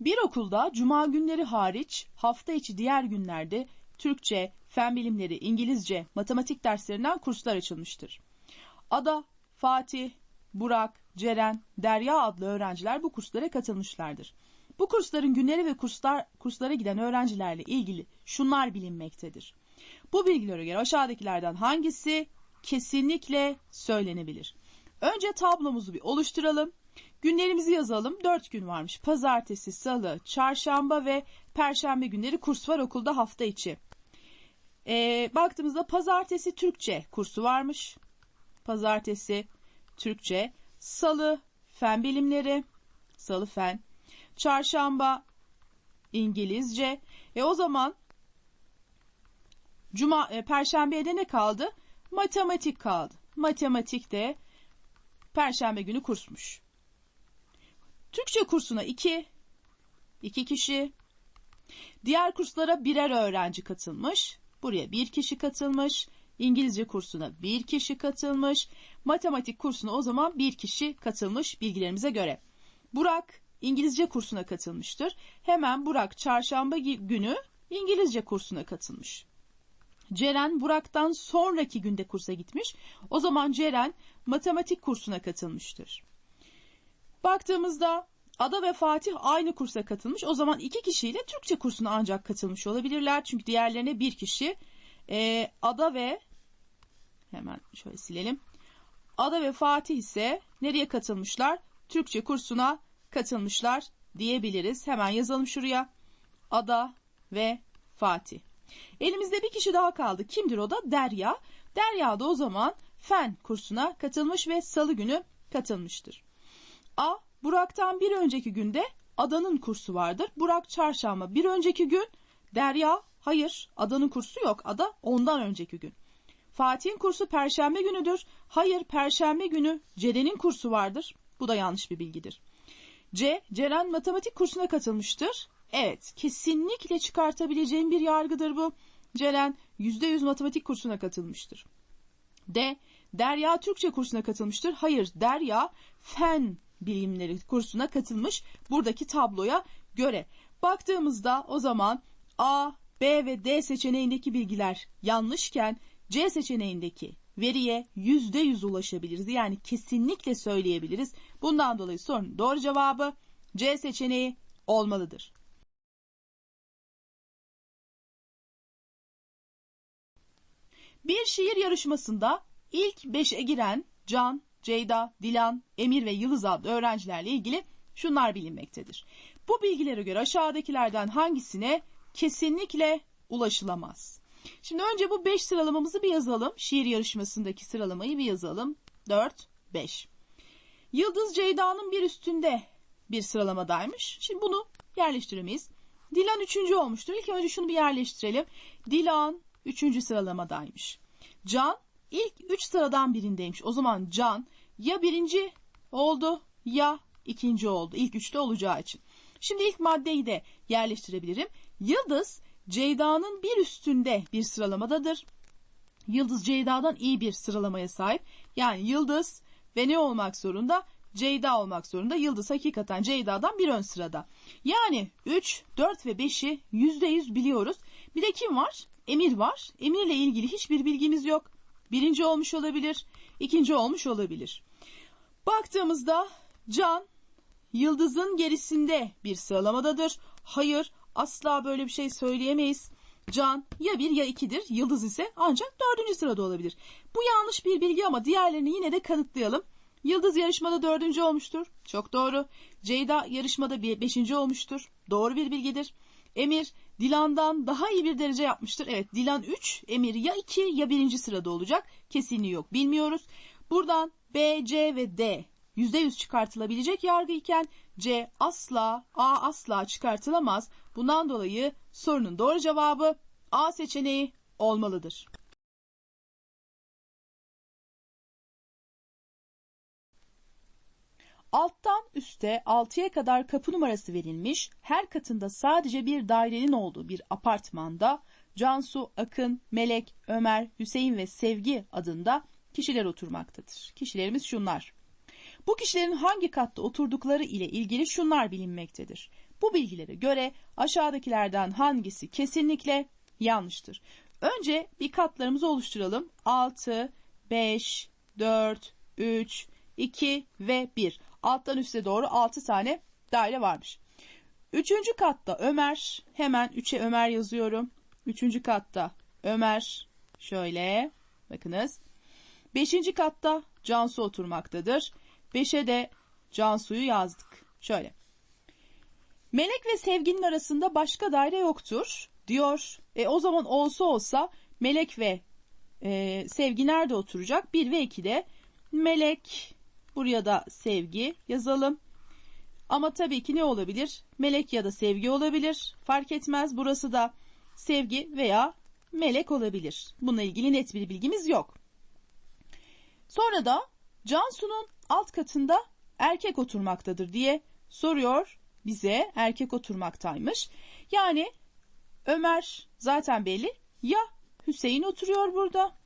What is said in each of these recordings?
Bir okulda cuma günleri hariç hafta içi diğer günlerde Türkçe, fen bilimleri, İngilizce, matematik derslerinden kurslar açılmıştır. Ada, Fatih, Burak, Ceren, Derya adlı öğrenciler bu kurslara katılmışlardır. Bu kursların günleri ve kurslar, kurslara giden öğrencilerle ilgili şunlar bilinmektedir. Bu bilgilere göre aşağıdakilerden hangisi kesinlikle söylenebilir? Önce tablomuzu bir oluşturalım. Günlerimizi yazalım. Dört gün varmış. Pazartesi, salı, çarşamba ve perşembe günleri kurs var okulda hafta içi. Ee, baktığımızda pazartesi Türkçe kursu varmış. Pazartesi Türkçe, salı fen bilimleri, salı fen, çarşamba İngilizce. E o zaman cuma e, perşembeye de ne kaldı? Matematik kaldı. Matematik de perşembe günü kursmuş. Türkçe kursuna iki, iki kişi. Diğer kurslara birer öğrenci katılmış. Buraya bir kişi katılmış. İngilizce kursuna bir kişi katılmış. Matematik kursuna o zaman bir kişi katılmış bilgilerimize göre. Burak İngilizce kursuna katılmıştır. Hemen Burak çarşamba günü İngilizce kursuna katılmış. Ceren Burak'tan sonraki günde kursa gitmiş. O zaman Ceren matematik kursuna katılmıştır. Baktığımızda Ada ve Fatih aynı kursa katılmış. O zaman iki kişiyle Türkçe kursuna ancak katılmış olabilirler. Çünkü diğerlerine bir kişi e, Ada ve hemen şöyle silelim. Ada ve Fatih ise nereye katılmışlar? Türkçe kursuna katılmışlar diyebiliriz. Hemen yazalım şuraya. Ada ve Fatih. Elimizde bir kişi daha kaldı. Kimdir o da? Derya. Derya da o zaman fen kursuna katılmış ve salı günü katılmıştır. A. Burak'tan bir önceki günde Adanın kursu vardır. Burak çarşamba bir önceki gün. Derya hayır Adanın kursu yok. Ada ondan önceki gün. Fatih'in kursu perşembe günüdür. Hayır perşembe günü Ceren'in kursu vardır. Bu da yanlış bir bilgidir. C. Ceren matematik kursuna katılmıştır. Evet, kesinlikle çıkartabileceğim bir yargıdır bu. Ceren %100 matematik kursuna katılmıştır. D. Derya Türkçe kursuna katılmıştır. Hayır, Derya fen bilimleri kursuna katılmış buradaki tabloya göre. Baktığımızda o zaman A, B ve D seçeneğindeki bilgiler yanlışken C seçeneğindeki veriye yüzde yüz ulaşabiliriz. Yani kesinlikle söyleyebiliriz. Bundan dolayı sorunun doğru cevabı C seçeneği olmalıdır. Bir şiir yarışmasında ilk beşe giren Can, Ceyda, Dilan, Emir ve Yıldız adlı öğrencilerle ilgili şunlar bilinmektedir. Bu bilgilere göre aşağıdakilerden hangisine kesinlikle ulaşılamaz? Şimdi önce bu 5 sıralamamızı bir yazalım. Şiir yarışmasındaki sıralamayı bir yazalım. 4, 5. Yıldız Ceyda'nın bir üstünde bir sıralamadaymış. Şimdi bunu yerleştiremeyiz. Dilan üçüncü olmuştur. İlk önce şunu bir yerleştirelim. Dilan üçüncü sıralamadaymış. Can ilk üç sıradan birindeymiş. O zaman Can ya birinci oldu ya ikinci oldu. İlk üçte olacağı için. Şimdi ilk maddeyi de yerleştirebilirim. Yıldız Ceyda'nın bir üstünde bir sıralamadadır. Yıldız Ceyda'dan iyi bir sıralamaya sahip. Yani Yıldız ve ne olmak zorunda? Ceyda olmak zorunda. Yıldız hakikaten Ceyda'dan bir ön sırada. Yani 3, 4 ve 5'i %100 biliyoruz. Bir de kim var? Emir var. Emirle ilgili hiçbir bilgimiz yok. Birinci olmuş olabilir, ikinci olmuş olabilir. Baktığımızda Can, Yıldız'ın gerisinde bir sıralamadadır. Hayır, asla böyle bir şey söyleyemeyiz. Can ya bir ya ikidir, Yıldız ise ancak dördüncü sırada olabilir. Bu yanlış bir bilgi ama diğerlerini yine de kanıtlayalım. Yıldız yarışmada dördüncü olmuştur. Çok doğru. Ceyda yarışmada beşinci olmuştur. Doğru bir bilgidir. Emir Dilan'dan daha iyi bir derece yapmıştır. Evet Dilan 3, Emir ya 2 ya 1. sırada olacak. Kesinliği yok bilmiyoruz. Buradan B, C ve D %100 çıkartılabilecek yargı iken C asla, A asla çıkartılamaz. Bundan dolayı sorunun doğru cevabı A seçeneği olmalıdır. Alttan üste 6'ya kadar kapı numarası verilmiş, her katında sadece bir dairenin olduğu bir apartmanda Cansu, Akın, Melek, Ömer, Hüseyin ve Sevgi adında kişiler oturmaktadır. Kişilerimiz şunlar. Bu kişilerin hangi katta oturdukları ile ilgili şunlar bilinmektedir. Bu bilgilere göre aşağıdakilerden hangisi kesinlikle yanlıştır? Önce bir katlarımızı oluşturalım. 6, 5, 4, 3, 2 ve 1. Alttan üste doğru 6 tane daire varmış. Üçüncü katta Ömer. Hemen 3'e Ömer yazıyorum. Üçüncü katta Ömer. Şöyle bakınız. Beşinci katta Cansu oturmaktadır. Beşe de Cansu'yu yazdık. Şöyle. Melek ve sevginin arasında başka daire yoktur diyor. E, o zaman olsa olsa Melek ve e, sevgi nerede oturacak? 1 ve 2'de Melek buraya da sevgi yazalım. Ama tabii ki ne olabilir? Melek ya da sevgi olabilir. Fark etmez. Burası da sevgi veya melek olabilir. Bununla ilgili net bir bilgimiz yok. Sonra da Cansu'nun alt katında erkek oturmaktadır diye soruyor bize. Erkek oturmaktaymış. Yani Ömer zaten belli. Ya Hüseyin oturuyor burada.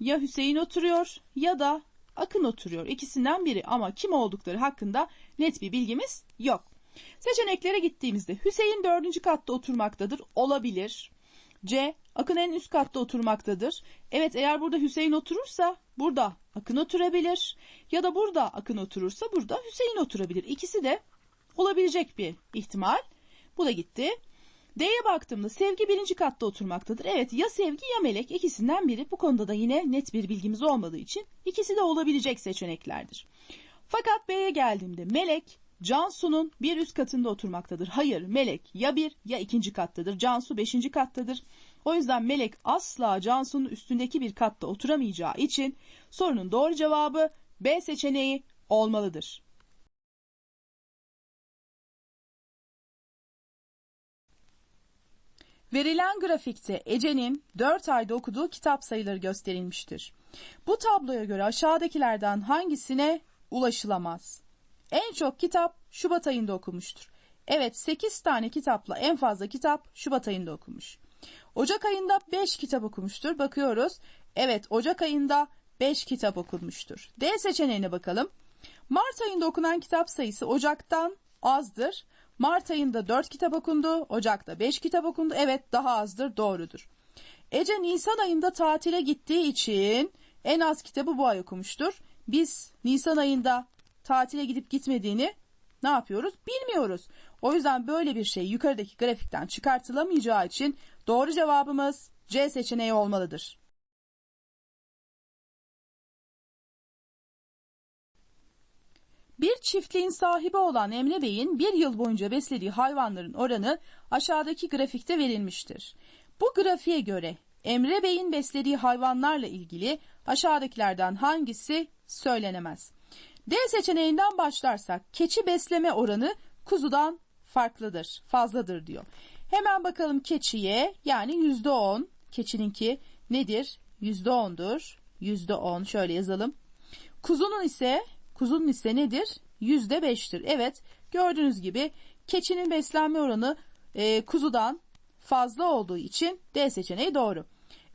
Ya Hüseyin oturuyor ya da Akın oturuyor. İkisinden biri ama kim oldukları hakkında net bir bilgimiz yok. Seçeneklere gittiğimizde Hüseyin dördüncü katta oturmaktadır. Olabilir. C. Akın en üst katta oturmaktadır. Evet eğer burada Hüseyin oturursa burada Akın oturabilir. Ya da burada Akın oturursa burada Hüseyin oturabilir. İkisi de olabilecek bir ihtimal. Bu da gitti. D'ye baktığımda sevgi birinci katta oturmaktadır. Evet ya sevgi ya melek ikisinden biri. Bu konuda da yine net bir bilgimiz olmadığı için ikisi de olabilecek seçeneklerdir. Fakat B'ye geldiğimde melek Cansu'nun bir üst katında oturmaktadır. Hayır melek ya bir ya ikinci kattadır. Cansu beşinci kattadır. O yüzden melek asla Cansu'nun üstündeki bir katta oturamayacağı için sorunun doğru cevabı B seçeneği olmalıdır. Verilen grafikte Ece'nin 4 ayda okuduğu kitap sayıları gösterilmiştir. Bu tabloya göre aşağıdakilerden hangisine ulaşılamaz? En çok kitap Şubat ayında okumuştur. Evet 8 tane kitapla en fazla kitap Şubat ayında okumuş. Ocak ayında 5 kitap okumuştur. Bakıyoruz. Evet Ocak ayında 5 kitap okunmuştur. D seçeneğine bakalım. Mart ayında okunan kitap sayısı Ocak'tan azdır. Mart ayında 4 kitap okundu, Ocak'ta 5 kitap okundu. Evet daha azdır, doğrudur. Ece Nisan ayında tatile gittiği için en az kitabı bu ay okumuştur. Biz Nisan ayında tatile gidip gitmediğini ne yapıyoruz? Bilmiyoruz. O yüzden böyle bir şey yukarıdaki grafikten çıkartılamayacağı için doğru cevabımız C seçeneği olmalıdır. Bir çiftliğin sahibi olan Emre Bey'in bir yıl boyunca beslediği hayvanların oranı aşağıdaki grafikte verilmiştir. Bu grafiğe göre Emre Bey'in beslediği hayvanlarla ilgili aşağıdakilerden hangisi söylenemez? D seçeneğinden başlarsak keçi besleme oranı kuzudan farklıdır, fazladır diyor. Hemen bakalım keçiye yani yüzde on. Keçininki nedir? Yüzde ondur. Yüzde on şöyle yazalım. Kuzunun ise Kuzunun ise nedir? Yüzde beştir. Evet gördüğünüz gibi keçinin beslenme oranı e, kuzudan fazla olduğu için D seçeneği doğru.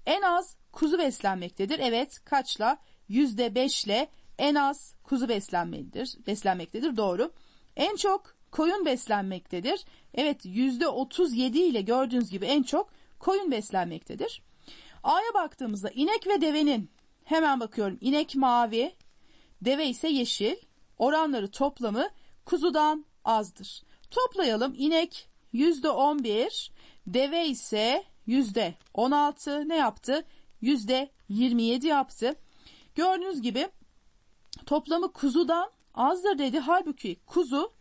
En az kuzu beslenmektedir. Evet kaçla? Yüzde beşle en az kuzu beslenmelidir, beslenmektedir. Doğru. En çok koyun beslenmektedir. Evet yüzde otuz yedi ile gördüğünüz gibi en çok koyun beslenmektedir. A'ya baktığımızda inek ve devenin hemen bakıyorum. İnek mavi, Deve ise yeşil. Oranları toplamı kuzudan azdır. Toplayalım. İnek yüzde on bir, deve ise yüzde on altı ne yaptı? Yüzde yirmi yedi yaptı. Gördüğünüz gibi toplamı kuzudan azdır dedi. Halbuki kuzu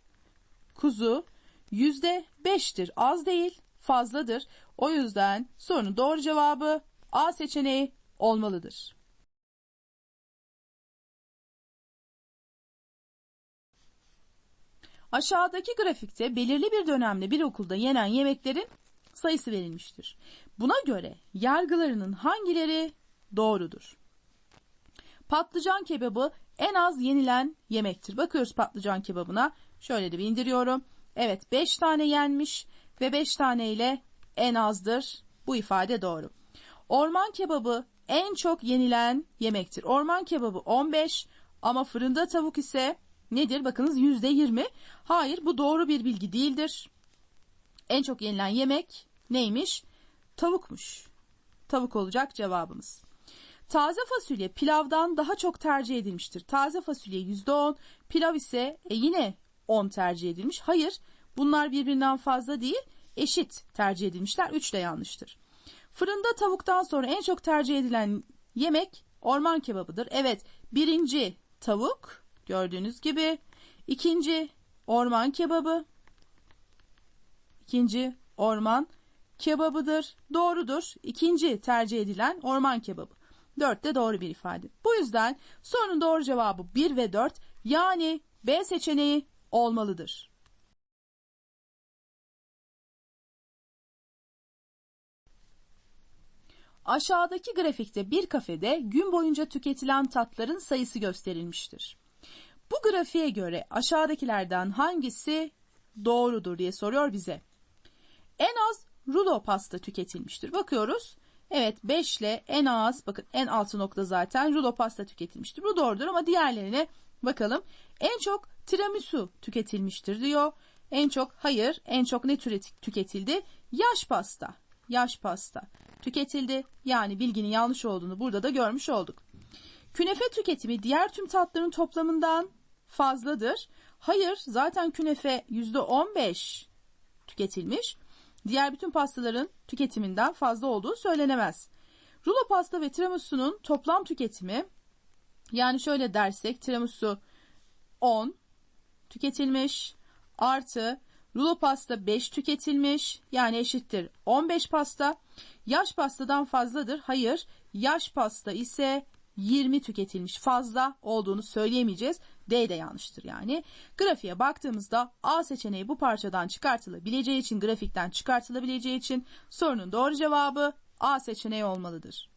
kuzu yüzde beştir. Az değil fazladır. O yüzden sorunun doğru cevabı A seçeneği olmalıdır. Aşağıdaki grafikte belirli bir dönemde bir okulda yenen yemeklerin sayısı verilmiştir. Buna göre yargılarının hangileri doğrudur? Patlıcan kebabı en az yenilen yemektir. Bakıyoruz patlıcan kebabına. Şöyle de bir indiriyorum. Evet 5 tane yenmiş ve 5 tane ile en azdır. Bu ifade doğru. Orman kebabı en çok yenilen yemektir. Orman kebabı 15 ama fırında tavuk ise nedir? Bakınız yüzde yirmi. Hayır bu doğru bir bilgi değildir. En çok yenilen yemek neymiş? Tavukmuş. Tavuk olacak cevabımız. Taze fasulye pilavdan daha çok tercih edilmiştir. Taze fasulye yüzde on, pilav ise e, yine 10 tercih edilmiş. Hayır bunlar birbirinden fazla değil eşit tercih edilmişler. 3 de yanlıştır. Fırında tavuktan sonra en çok tercih edilen yemek orman kebabıdır. Evet birinci tavuk gördüğünüz gibi. ikinci orman kebabı. İkinci orman kebabıdır. Doğrudur. İkinci tercih edilen orman kebabı. 4 de doğru bir ifade. Bu yüzden sorunun doğru cevabı 1 ve 4 yani B seçeneği olmalıdır. Aşağıdaki grafikte bir kafede gün boyunca tüketilen tatların sayısı gösterilmiştir. Bu grafiğe göre aşağıdakilerden hangisi doğrudur diye soruyor bize. En az rulo pasta tüketilmiştir. Bakıyoruz. Evet 5 ile en az bakın en altı nokta zaten rulo pasta tüketilmiştir. Bu doğrudur ama diğerlerine bakalım. En çok tiramisu tüketilmiştir diyor. En çok hayır en çok ne türet- tüketildi? Yaş pasta. Yaş pasta tüketildi. Yani bilginin yanlış olduğunu burada da görmüş olduk. Künefe tüketimi diğer tüm tatların toplamından fazladır. Hayır zaten künefe %15 tüketilmiş. Diğer bütün pastaların tüketiminden fazla olduğu söylenemez. Rulo pasta ve tiramisu'nun toplam tüketimi yani şöyle dersek tiramisu 10 tüketilmiş artı rulo pasta 5 tüketilmiş yani eşittir 15 pasta. Yaş pastadan fazladır. Hayır yaş pasta ise 20 tüketilmiş fazla olduğunu söyleyemeyeceğiz. D de yanlıştır yani. Grafiğe baktığımızda A seçeneği bu parçadan çıkartılabileceği için grafikten çıkartılabileceği için sorunun doğru cevabı A seçeneği olmalıdır.